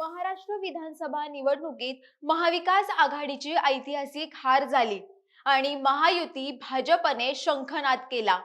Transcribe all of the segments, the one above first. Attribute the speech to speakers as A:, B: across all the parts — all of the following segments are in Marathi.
A: महाराष्ट्र विधानसभा निवडणुकीत महाविकास आघाडीची ऐतिहासिक हार झाली आणि महायुती भाजपने शंखनाद केला.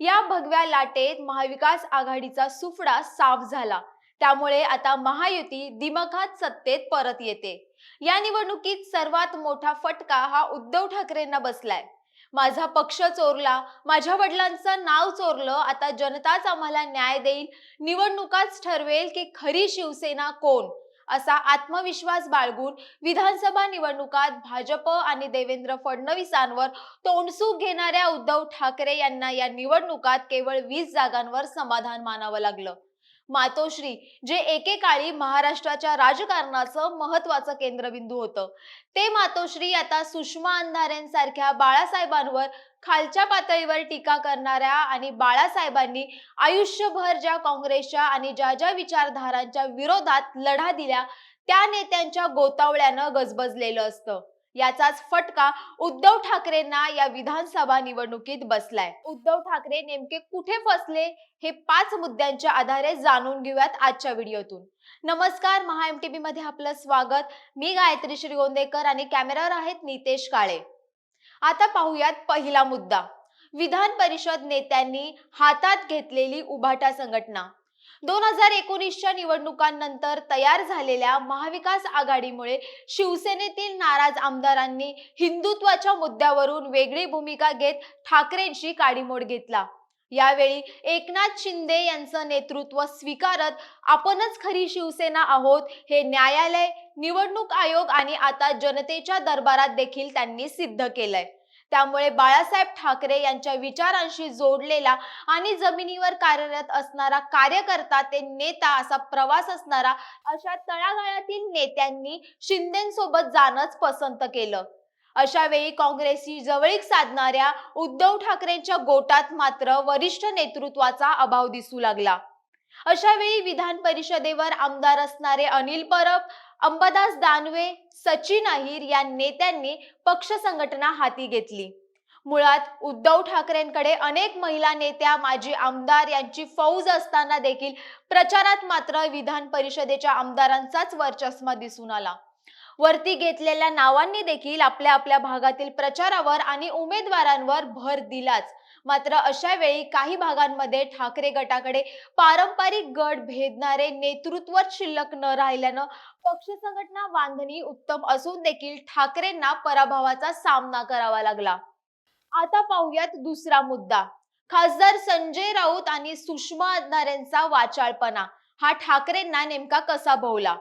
A: या भगव्या लाटेत महाविकास आघाडीचा सुफडा साफ झाला. त्यामुळे आता महायुती दिमखात सत्तेत परत येते. या निवडणुकीत सर्वात मोठा फटका हा उद्धव ठाकरेंना बसलाय. माझा पक्ष चोरला माझ्या वडिलांचं नाव चोरलं आता जनताच आम्हाला न्याय देईल. निवडणुकाच ठरवेल की खरी शिवसेना कोण? असा आत्मविश्वास बाळगून विधानसभा निवडणुकात भाजप आणि देवेंद्र फडणवीसांवर तोंडसूक घेणाऱ्या उद्धव ठाकरे यांना या निवडणुकात केवळ वीस जागांवर समाधान मानावं लागलं. मातोश्री जे एकेकाळी महाराष्ट्राच्या राजकारणाचं महत्वाचं केंद्रबिंदू होतं. ते मातोश्री आता सुषमा अंधारेंसारख्या बाळासाहेबांवर खालच्या पातळीवर टीका करणाऱ्या आणि बाळासाहेबांनी आयुष्यभर ज्या काँग्रेसच्या आणि ज्या ज्या विचारधारांच्या विरोधात लढा दिल्या त्या नेत्यांच्या गोतावळ्यानं गजबजलेलं असतं. याचाच फटका उद्धव ठाकरेंना या विधानसभा निवडणुकीत बसलाय. उद्धव ठाकरे नेमके कुठे फसले हे पाच मुद्द्यांच्या आधारे जाणून घेऊयात आजच्या व्हिडिओतून. नमस्कार महा एम टी मध्ये आपलं स्वागत. मी गायत्री श्रीगोंदेकर आणि कॅमेरावर आहेत नितेश काळे. आता पाहूयात पहिला मुद्दा. विधान परिषद नेत्यांनी हातात घेतलेली उभाटा संघटना. दोन हजार एकोणीसच्या निवडणुकांनंतर तयार झालेल्या महाविकास आघाडीमुळे शिवसेनेतील नाराज आमदारांनी हिंदुत्वाच्या मुद्द्यावरून वेगळी भूमिका घेत ठाकरेंशी काडीमोड घेतला. यावेळी एकनाथ शिंदे यांचं नेतृत्व स्वीकारत आपणच खरी शिवसेना आहोत हे न्यायालय निवडणूक आयोग आणि आता जनतेच्या दरबारात देखील त्यांनी सिद्ध केलंय. त्यामुळे बाळासाहेब ठाकरे यांच्या विचारांशी जोडलेला आणि जमिनीवर कार्यरत असणारा कार्यकर्ता ते नेता असा प्रवास असणारा अशा तळागाळातील नेत्यांनी शिंदेसोबत जाणंच पसंत केलं. अशा वेळी काँग्रेसशी जवळीक साधणाऱ्या उद्धव ठाकरेंच्या गोटात मात्र वरिष्ठ नेतृत्वाचा अभाव दिसू लागला. अशा वेळी विधान परिषदेवर आमदार असणारे अनिल परब अंबादास दानवे सचिन अहिर या नेत्यांनी पक्ष संघटना हाती घेतली. मुळात उद्धव ठाकरेंकडे अनेक महिला नेत्या माजी आमदार यांची फौज असताना देखील प्रचारात मात्र विधान परिषदेच्या आमदारांचाच वर्चस्व दिसून आला. वरती घेतलेल्या नावांनी देखील आपल्या आपल्या भागातील प्रचारावर आणि उमेदवारांवर भर दिलाच. मात्र अशा वेळी काही भागांमध्ये ठाकरे गटाकडे पारंपरिक गट भेदणारे नेतृत्व शिल्लक न राहिल्यानं पक्ष संघटना बांधणी उत्तम असून देखील ठाकरेंना पराभवाचा सामना करावा लागला. आता पाहूयात दुसरा मुद्दा. खासदार संजय राऊत आणि सुषमा यांचा वाचाळपणा. हा ठाकरेंना नेमका कसा भोवला?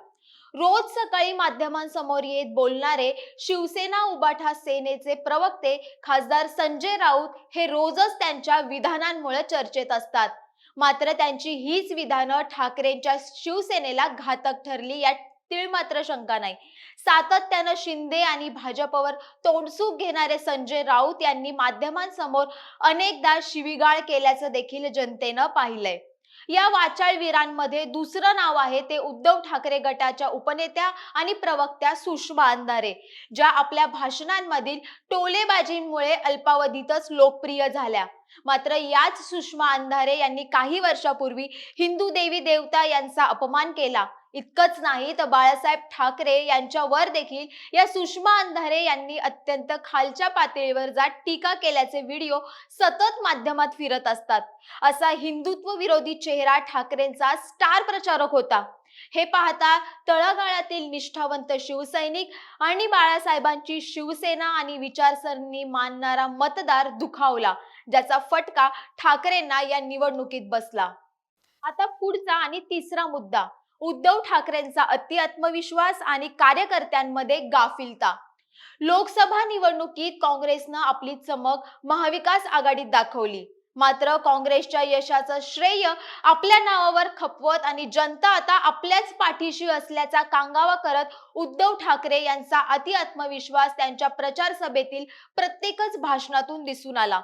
A: रोज सकाळी माध्यमांसमोर येत बोलणारे शिवसेना उबाठा सेनेचे प्रवक्ते खासदार संजय राऊत हे रोजच त्यांच्या विधानांमुळे चर्चेत असतात. मात्र त्यांची हीच विधानं ठाकरेंच्या शिवसेनेला घातक ठरली यात तीळ मात्र शंका नाही. सातत्यानं शिंदे आणि भाजपवर तोंडसूक घेणारे संजय राऊत यांनी माध्यमांसमोर अनेकदा शिवीगाळ केल्याचं देखील जनतेनं पाहिलंय. या वाचाळवीरांमध्ये दुसरं नाव आहे ते उद्धव ठाकरे गटाच्या उपनेत्या आणि प्रवक्त्या सुषमा अंधारे ज्या आपल्या भाषणांमधील टोलेबाजींमुळे अल्पावधीतच लोकप्रिय झाल्या. मात्र याच सुषमा अंधारे यांनी काही वर्षापूर्वी हिंदू देवी देवता यांचा अपमान केला. इतकंच नाही तर बाळासाहेब ठाकरे यांच्यावर देखील या सुषमा अंधारे यांनी अत्यंत खालच्या पातळीवर जात टीका केल्याचे व्हिडिओ सतत माध्यमात फिरत असतात. असा हिंदुत्व विरोधी चेहरा ठाकरेंचा स्टार प्रचारक होता. हे पाहता तळागाळातील निष्ठावंत शिवसैनिक आणि बाळासाहेबांची शिवसेना आणि विचारसरणी मानणारा मतदार दुखावला ज्याचा फटका ठाकरेंना या निवडणुकीत बसला. आता पुढचा आणि तिसरा मुद्दा. उद्धव ठाकरेंचा अति आत्मविश्वास आणि कार्यकर्त्यांमध्ये गाफिलता. लोकसभा निवडणुकीत काँग्रेसनं आपली चमक महाविकास आघाडीत दाखवली. मात्र काँग्रेसच्या यशाचं श्रेय आपल्या नावावर खपवत आणि जनता आता आपल्याच पाठीशी असल्याचा कांगावा करत उद्धव ठाकरे यांचा अति आत्मविश्वास त्यांच्या प्रचार सभेतील प्रत्येकच भाषणातून दिसून आला.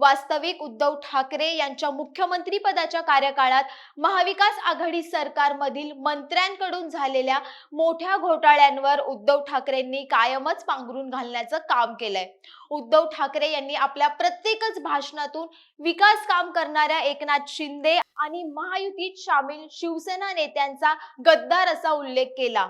A: वास्तविक उद्धव ठाकरे यांच्या मुख्यमंत्री पदाच्या कार्यकाळात महाविकास आघाडी सरकारमधील मंत्र्यांकडून झालेल्या मोठ्या घोटाळ्यांवर उद्धव ठाकरेंनी कायमच पांघरून घालण्याचं काम केलंय. उद्धव ठाकरे यांनी आपल्या प्रत्येकच भाषणातून विकास काम करणाऱ्या एकनाथ शिंदे आणि महायुतीत सामील शिवसेना नेत्यांचा गद्दार असा उल्लेख केला.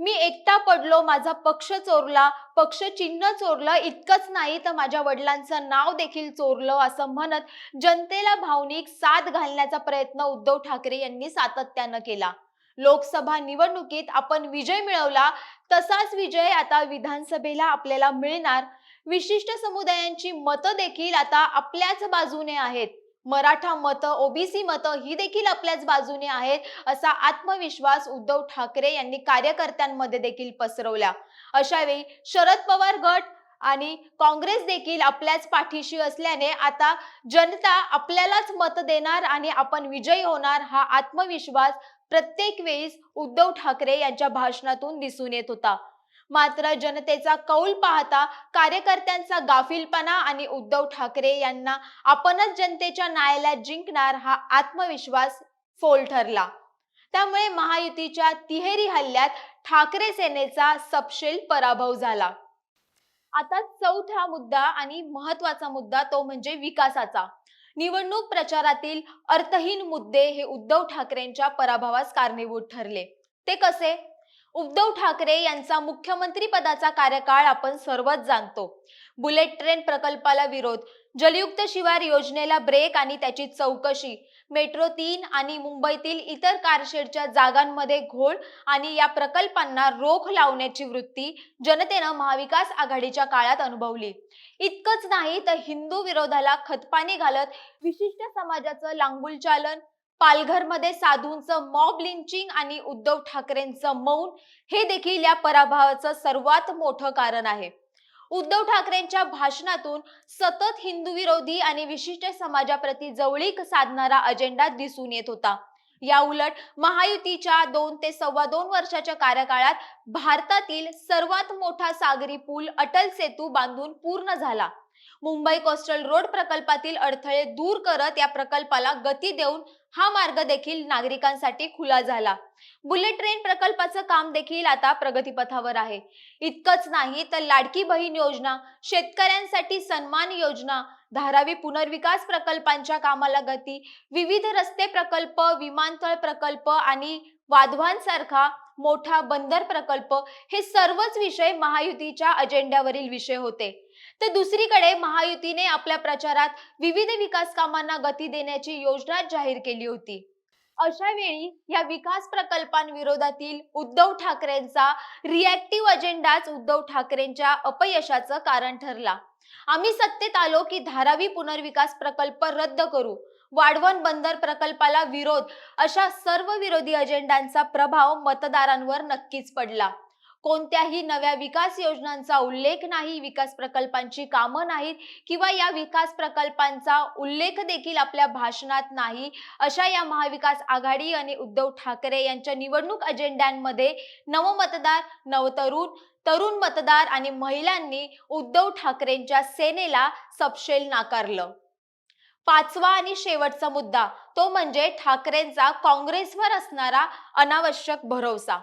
A: मी एकटा पडलो माझा पक्ष चोरला पक्ष चिन्ह चोरलं इतकंच नाही तर माझ्या वडिलांचं नाव देखील चोरलं असं म्हणत जनतेला भावनिक साथ घालण्याचा प्रयत्न उद्धव ठाकरे यांनी सातत्यानं केला. लोकसभा निवडणुकीत आपण विजय मिळवला तसाच विजय आता विधानसभेला आपल्याला मिळणार. विशिष्ट समुदायांची मतं देखील आता आपल्याच बाजूने आहेत. मराठा मतं ओबीसी मतं ही देखील आपल्याच बाजूने आहेत असा आत्मविश्वास उद्धव ठाकरे यांनी कार्यकर्त्यांमध्ये देखील पसरवला. अशावेळी शरद पवार गट आणि काँग्रेस देखील आपल्याच पाठीशी असल्याने आता जनता आपल्यालाच मत देणार आणि आपण विजयी होणार हा आत्मविश्वास प्रत्येक वेळेस उद्धव ठाकरे यांच्या भाषणातून दिसून येत होता. मात्र जनतेचा कौल पाहता कार्यकर्त्यांचा गाफिलपणा आणि उद्धव ठाकरे यांना आपणच जनतेच्या न्यायालयात जिंकणार हा आत्मविश्वास फोल ठरला. त्यामुळे महायुतीच्या तिहेरी हल्ल्यात ठाकरे सेनेचा सपशेल पराभव झाला. आता चौथा मुद्दा आणि महत्त्वाचा मुद्दा तो म्हणजे विकासाचा. निवडणूक प्रचारातील अर्थहीन मुद्दे हे उद्धव ठाकरेंच्या पराभवास कारणीभूत ठरले. ते कसे? उद्धव ठाकरे यांचा मुख्यमंत्री पदाचा कार्यकाळ आपण सर्वच जाणतो. बुलेट ट्रेन प्रकल्पाला विरोध जलयुक्त शिवार योजनेला ब्रेक आणि त्याची चौकशी मेट्रो तीन आणि मुंबईतील इतर कारशेडच्या जागांमध्ये घोळ आणि या प्रकल्पांना रोख लावण्याची वृत्ती जनतेनं महाविकास आघाडीच्या काळात अनुभवली. इतकंच नाही तर हिंदू विरोधाला खतपाणी घालत विशिष्ट समाजाचं लांगुल चालन पालघरमध्ये साधूंचं मॉब लिंचिंग आणि उद्धव ठाकरेंचं मौन हे देखील या पराभवाचं सर्वात मोठं कारण आहे. उद्धव ठाकरेंच्या भाषणातून सतत हिंदू विरोधी आणि विशिष्ट समाजाप्रती जवळीक साधणारा अजेंडा दिसून येत होता. या उलट महायुतीच्या दोन ते सव्वा दोन वर्षाच्या कार्यकाळात भारतातील सर्वात मोठा सागरी पूल अटल सेतू बांधून पूर्ण झाला. मुंबई कोस्टल रोड प्रकल्पातील अडथळे दूर करत या प्रकल्पाला गती देऊन हा मार्ग देखील नागरिकांसाठी खुला झाला. बुलेट ट्रेन प्रकल्पाचं काम देखील आता प्रगतीपथावर आहे. इतकंच नाही तर लाडकी बहीण योजना शेतकऱ्यांसाठी सन्मान योजना धारावी पुनर्विकास प्रकल्पांच्या कामाला गती विविध रस्ते प्रकल्प विमानतळ प्रकल्प आणि वाधवांसारखा मोठा बंदर प्रकल्प हे सर्वच विषय महायुतीच्या अजेंड्यावरील विषय होते. तर दुसरीकडे महायुतीने आपल्या प्रचारात विविध विकास कामांना गती देण्याची योजना जाहीर केली होती. अशा वेळी या विकास प्रकल्पांविरोधातील उद्धव ठाकरेंचा रिॲक्टिव्ह अजेंडाच उद्धव ठाकरेंच्या अपयशाचं कारण ठरला. आम्ही सत्तेत आलो की धारावी पुनर्विकास प्रकल्प रद्द करू वाढवण बंदर प्रकल्पाला विरोध अशा सर्व विरोधी अजेंडांचा प्रभाव मतदारांवर नक्कीच पडला. कोणत्याही नव्या विकास योजनांचा उल्लेख नाही विकास प्रकल्पांची कामं नाहीत किंवा या विकास प्रकल्पांचा उल्लेख देखील आपल्या भाषणात नाही अशा या महाविकास आघाडी आणि उद्धव ठाकरे यांच्या निवडणूक अजेंड्यांमध्ये नवमतदार नवतरुण तरुण मतदार आणि महिलांनी उद्धव ठाकरेंच्या सेनेला सपशेल नाकारलं. पाचवा आणि शेवटचा मुद्दा तो म्हणजे ठाकरेंचा काँग्रेसवर असणारा अनावश्यक भरोसा.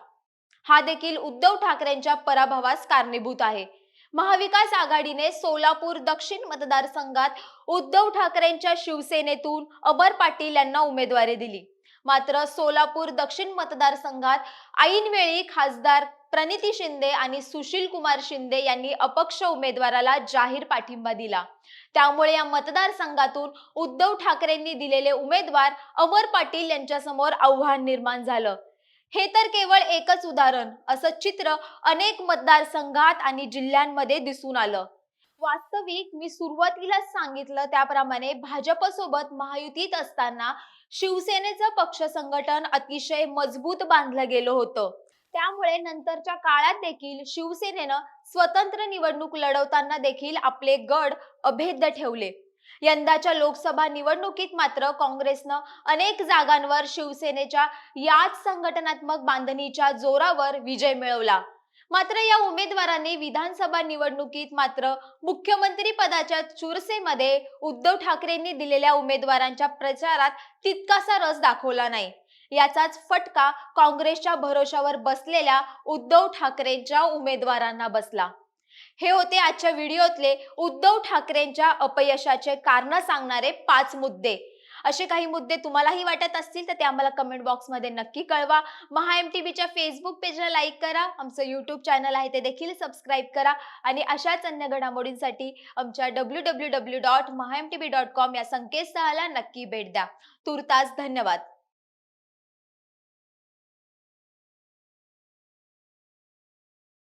A: हा देखील उद्धव ठाकरेंच्या पराभवास कारणीभूत आहे. महाविकास आघाडीने सोलापूर दक्षिण मतदारसंघात उद्धव ठाकरेंच्या शिवसेनेतून अमर पाटील यांना उमेदवारी दिली. मात्र सोलापूर दक्षिण मतदारसंघात ऐनवेळी खासदार प्रणिती शिंदे आणि सुशील कुमार शिंदे यांनी अपक्ष उमेदवाराला जाहीर पाठिंबा दिला. त्यामुळे या मतदारसंघातून उद्धव ठाकरेंनी दिलेले उमेदवार अमर पाटील यांच्यासमोर आव्हान निर्माण झालं. हे तर केवळ एकच उदाहरण. असं चित्र अनेक मतदारसंघात आणि जिल्ह्यांमध्ये दिसून आलं. वास्तविक मी सुरुवातीलाच सांगितलं त्याप्रमाणे भाजपसोबत महायुतीत असताना शिवसेनेचं पक्ष संघटन अतिशय मजबूत बांधलं गेलं होतं. त्यामुळे नंतरच्या काळात देखील शिवसेनेनं स्वतंत्र निवडणूक लढवताना देखील आपले गड अभेद्य ठेवले. यंदाच्या लोकसभा निवडणुकीत मात्र काँग्रेसनं अनेक जागांवर शिवसेनेच्या याच संघटनात्मक बांधणीच्या जोरावर विजय मिळवला. मात्र या उमेदवारांनी विधानसभा निवडणुकीत मात्र मुख्यमंत्री पदाच्या चुरसेमध्ये उद्धव ठाकरेंनी दिलेल्या उमेदवारांच्या प्रचारात तितकासा रस दाखवला नाही. याचाच फटका काँग्रेसच्या भरोशावर बसलेल्या उद्धव ठाकरेंच्या उमेदवारांना बसला. हे होते आजच्या व्हिडिओतले उद्धव ठाकरेंच्या अपयशाचे कारण सांगणारे पाच मुद्दे. असे काही मुद्दे तुम्हालाही वाटत असतील तर ते आम्हाला कमेंट बॉक्समध्ये नक्की कळवा. महा एम टी व्हीच्या फेसबुक पेजला लाईक करा. आमचं यूट्यूब चॅनल आहे ते देखील सबस्क्राईब करा. आणि अशाच अन्य घडामोडींसाठी आमच्या W W W dot Maha M T V dot com या संकेतस्थळाला नक्की भेट द्या. तुर्तास धन्यवाद.